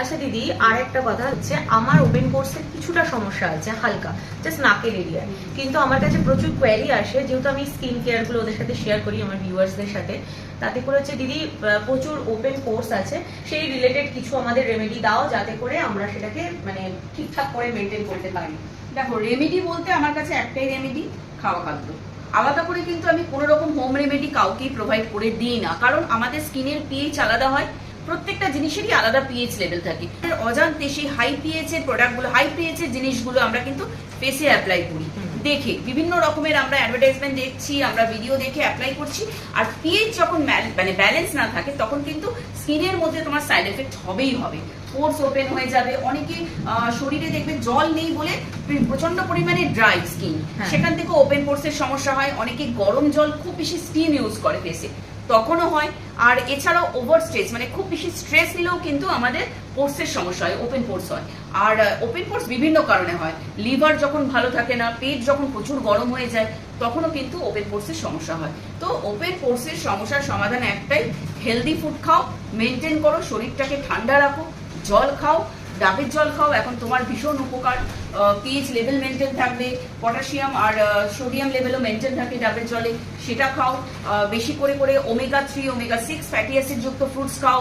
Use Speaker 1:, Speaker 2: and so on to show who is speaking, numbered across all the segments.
Speaker 1: আচ্ছা দিদি আর একটা কথা হচ্ছে, আমার ওপেন কোর্সের কিছুটা সমস্যা আছে, হালকা জাস্ট নাকের এরিয়ায় কিন্তু আমার কাছে প্রচুর কোয়ারি আসে, যেহেতু আমি স্কিন কেয়ারগুলো ওদের সাথে শেয়ার করি, আমার ভিউয়ার্সদের সাথে। তাতে করে হচ্ছে দিদি প্রচুর ওপেন কোর্স আছে, সেই রিলেটেড কিছু আমাদের রেমেডি দাও, যাতে করে আমরা সেটাকে মানে ঠিকঠাক করে মেনটেন করতে পারি।
Speaker 2: দেখো রেমেডি বলতে আমার কাছে একটাই রেমেডি খাওয়া খাদ্য। আলাদা করে কিন্তু আমি কোনো রকম হোম রেমেডি কাউকেই প্রোভাইড করে দিই না, কারণ আমাদের স্কিনের পিএইচ আলাদা হয় প্রত্যেকটা জিনিসেরই আলাদা পিএইচ লেভেল থাকে। অজান্তে সেই হাই পিএইচ এর প্রোডাক্টগুলো হাই পিএইচ এর জিনিসগুলো আমরা কিন্তু ফেসে অ্যাপ্লাই করি। দেখে বিভিন্ন রকমের আমরা অ্যাডভার্টাইজমেন্ট দেখছি আমরা ভিডিও দেখে অ্যাপ্লাই করছি। আর পিএইচ যখন মানে ব্যালেন্স না থাকে তখন কিন্তু স্কিনের মধ্যে তোমার সাইড এফেক্ট হবেই হবে। পোর্স ওপেন হয়ে যাবে অনেকে শরীরে দেখবে জল নেই বলে প্রচণ্ড পরিমাণে ড্রাই স্কিন
Speaker 1: হ্যাঁ।
Speaker 2: সেখান থেকে ওপেন পোর্সের সমস্যা হয় অনেকে গরম জল খুব বেশি স্টিম ইউজ করে ফেসে তখনও হয়। আর এছাড়াও ওভার স্ট্রেস মানে খুব বেশি স্ট্রেস নিলেও কিন্তু আমাদের পোর্সের সমস্যা হয় ওপেন পোর্স হয়। আর ওপেন পোর্স বিভিন্ন কারণে হয়। লিভার যখন ভালো থাকে না, পেট যখন প্রচুর গরম হয়ে যায়, তখনও কিন্তু ওপেন পোর্সের সমস্যা হয়। তো ওপেন পোর্সের সমস্যার সমাধান একটাই হেলদি ফুড খাও মেনটেন করো, শরীরটাকে ঠান্ডা রাখো, জল খাও ডাবের জল খাও, এখন তোমার ভীষণ উপকার। পিএইচ লেভেল মেনটেন থাকবে পটাশিয়াম আর সোডিয়াম লেভেলও মেনটেন থাকে ডাবের জলে, সেটা খাও। বেশি করে করে omega three omega six fatty acid যুক্ত ফ্রুটস খাও।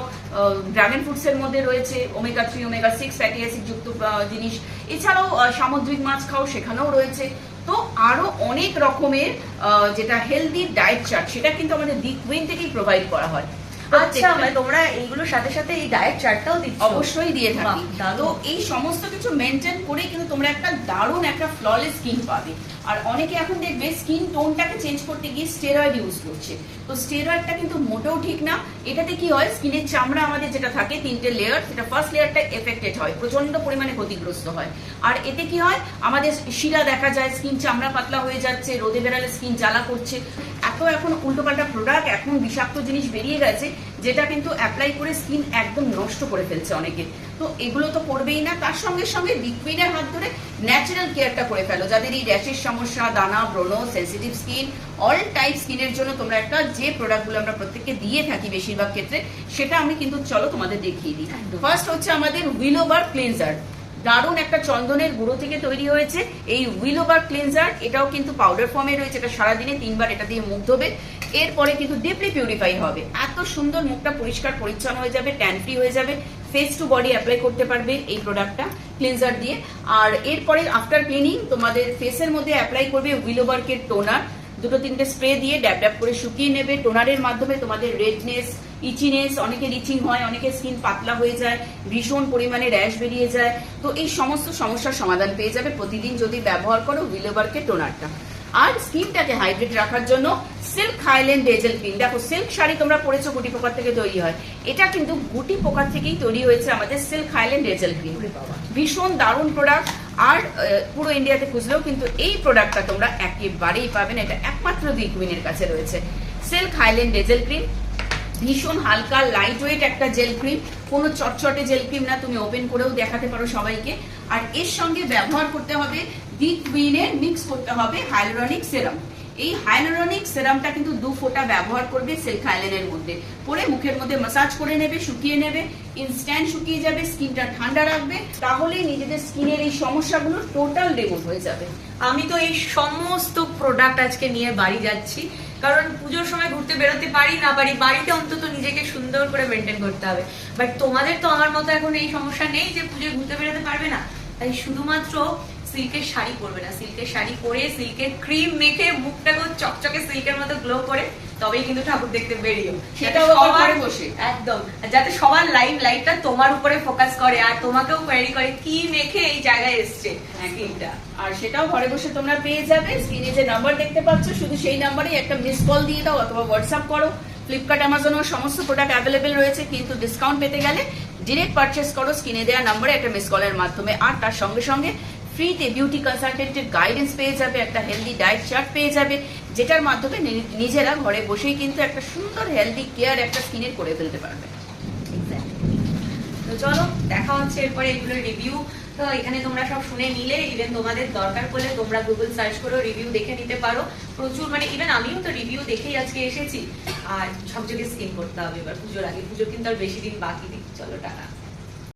Speaker 2: ড্রাগন ফ্রুটসের মধ্যে রয়েছে omega three omega six fatty acid যুক্ত জিনিস। এছাড়াও সামুদ্রিক মাছ খাও, সেখানেও রয়েছে। তো আরও অনেক রকমের যেটা হেলদি ডায়েট চার্ট সেটা কিন্তু আমাদের দি কুইন থেকেই প্রোভাইড করা হয়।
Speaker 1: আচ্ছা মানে তোমরা এইগুলোর সাথে সাথে এই ডায়েট চার্টটাও দিচ্ছ।
Speaker 2: অবশ্যই দিয়ে থাকি। তো এই সমস্ত কিছু মেনটেন করে কিন্তু তোমরা একটা দারুণ একটা ফ্ললেস স্কিন পাবে। আর অনেকে এখন দেখবে স্কিন টোনটাকে চেঞ্জ করতে গিয়ে স্টেরয়েড ইউজ করছে। তো স্টেরয়েডটা কিন্তু মোটেও ঠিক না। এটাতে কি হয়? স্কিনের চামড়া আমাদের যেটা থাকে তিনটে লেয়ার সেটা ফার্স্ট লেয়ারটা এফেক্টেড হয় প্রচণ্ড পরিমাণে ক্ষতিগ্রস্ত হয়। আর এতে কি হয়? আমাদের শিরা দেখা যায় স্কিন চামড়া পাতলা হয়ে যাচ্ছে রোদে বেড়ালে স্কিন জ্বালা করছে। এখন উল্টোপাল্টা প্রোডাক্ট এখন বিষাক্ত জিনিস বেরিয়ে গেছে যেটা কিন্তু অ্যাপ্লাই করে স্কিন একদম নষ্ট করে ফেলছে অনেকে। তো এগুলো তো করবেই না তার সঙ্গে সঙ্গে লিকুইডের হাত ধরে ন্যাচারাল কেয়ারটা করে ফেলো। যাদের এই র্যাশের সমস্যা দানা ব্রণ সেন্সিটিভ স্কিন অল টাইপ স্কিনের জন্য তোমরা একটা যে প্রোডাক্টগুলো আমরা প্রত্যেককে দিয়ে থাকি বেশিরভাগ ক্ষেত্রে সেটা আমি কিন্তু চলো তোমাদের দেখিয়ে দিই। ফার্স্ট হচ্ছে আমাদের উইলোবার ক্লিনজার দারুণ একটা চন্দনের গুঁড়ো থেকে তৈরি হয়েছে। এই উইলোবার ক্লিনজার এটাও কিন্তু পাউডার ফর্মে রয়েছে, এটা সারাদিনে তিনবার এটা দিয়ে মুখ ধোবে। এরপরে কিন্তু ডিপলি পিউরিফাই হবে। এত সুন্দর মুখটা পরিষ্কার পরিচ্ছন্ন হয়ে যাবে ট্যান ফ্রি হয়ে যাবে ফেস টু বডি অ্যাপ্লাই করতে পারবে এই প্রোডাক্টটা ক্লিনজার দিয়ে। আর এরপরে আফটার ক্লিনিং তোমাদের ফেসের মধ্যে অ্যাপ্লাই করবে উইলোবার্কের টোনার দুটো তিনটে স্প্রে দিয়ে ড্যাব ড্যাব করে শুকিয়ে নেবে। টোনারের মাধ্যমে তোমাদের রেডনেস ইচিনেস অনেকের ইচিং হয় অনেকের স্কিন পাতলা হয়ে যায়, ভীষণ পরিমাণে র্যাশ বেরিয়ে যায়। তো এই সমস্ত সমস্যার সমাধান পেয়ে যাবে প্রতিদিন যদি ব্যবহার করো উইলোবার্কের টোনারটা আর স্কিনটাকে হাইড্রেট রাখার জন্য সিল্ক হাইল্যান্ড ডেজেল ক্রিম দেখো সিল্ক শাড়ি তোমরা পরেছো, গুটি পোকার থেকে তৈরি হয়। এটা কিন্তু গুটি পোকার থেকেই তৈরি হয়েছে আমাদের সিল্ক হাইল্যান্ড ডেজেল ক্রিম ভীষণ দারুণ প্রোডাক্ট আর পুরো ইন্ডিয়াতে খুঁজলেও কিন্তু এই প্রোডাক্টটা তোমরা একেবারেই পাবে না। এটা একমাত্র দুই কুইনের কাছে রয়েছে। সিল্ক হাইল্যান্ড ডেজেল ক্রিম ভীষণ হালকা লাইট ওয়েট একটা জেল ক্রিম কোনো চটচটে জেল ক্রিম না, তুমি ওপেন করেও দেখাতে পারো সবাইকে। আর এর সঙ্গে ব্যবহার করতে হবে দি কুইনের মিক্স করতে হবে হাইলোরনিক সেরাম এই হাইলোরনিক সেরামটা কিন্তু দু ফোঁটা ব্যবহার করবে সিল্ক হাইল্যান্ডের মধ্যে। পরে মুখের মধ্যে মাসাজ করে নেবে, শুকিয়ে নেবে ইনস্ট্যান্ট শুকিয়ে যাবে স্কিনটা ঠান্ডা রাখবে, তাহলেই নিজেদের স্কিনের এই সমস্যাগুলো টোটাল রিমুভ হয়ে যাবে।
Speaker 1: আমি তো এই সমস্ত প্রোডাক্ট আজকে নিয়ে বাড়ি যাচ্ছি, কারণ পুজোর সময় ঘুরতে বেরোতে পারি না পারি বাড়িতে অন্তত নিজেকে সুন্দর করে মেনটেন করতে হবে। বাট তোমাদের তো আমার মতো এখন এই সমস্যা নেই যে পুজোয় ঘুরতে বেরোতে পারবে না। তাই শুধুমাত্র সিল্কের শাড়ি পরবে না। সিল্কের শাড়ি পরে সিল্কের ক্রিম মেখে মুখটাকে চকচকে সিল্কের মতো গ্লো করে তবেই কিন্তু ঠাকুর দেখতে যাতে
Speaker 2: আবার
Speaker 1: সবার-
Speaker 2: বসে।
Speaker 1: একদম। যাতে সবার লাইভ লাইটটা তোমার উপরে ফোকাস করে আর তোমাকেও কোয়ারি করে কি মেখে এই জায়গায় এসছে স্কিনটা
Speaker 2: আর সেটাও ঘরে বসে তোমরা পেয়ে যাবে। স্ক্রিনে যে নাম্বার দেখতে পাচ্ছ শুধু সেই নাম্বারে একটা মিস কল দিয়ে দাও অথবা হোয়াটসঅ্যাপ করো। ফ্লিপকার্ট অ্যামাজনও সমস্ত প্রোডাক্ট অ্যাভেলেবেল রয়েছে কিন্তু ডিসকাউন্ট পেতে গেলে ডিরেক্ট পারচেস করো। স্ক্রিনে দেওয়া নাম্বারে একটা মিস কলের মাধ্যমে। আর তার সঙ্গে সঙ্গে ফ্রিতে বিউটি কনসালটেন্টের গাইডেন্স পেয়ে যাবে, একটা হেলদি ডায়েট চার্ট পেয়ে যাবে, যেটার মাধ্যমে নিজেরা ঘরে বসেই কিন্তু একটা সুন্দর হেলদি কেয়ার একটা স্কিনের করে ফেলতে পারবে।
Speaker 1: তো চলো, দেখা হচ্ছে এরপরে এগুলো রিভিউ তো এখানে তোমরা সব শুনে নিলে ইভেন তোমাদের দরকার পড়লে তোমরা গুগল সার্চ করো রিভিউ দেখে নিতে পারো। প্রচুর মানে ইভেন আমিও তো রিভিউ দেখেই আজকে এসেছি। আর সব জায়গায় স্কিন করতে হবে এবার, পুজোর আগে। পুজো কিন্তু আর বেশি দিন বাকি নেই। চলো টাকা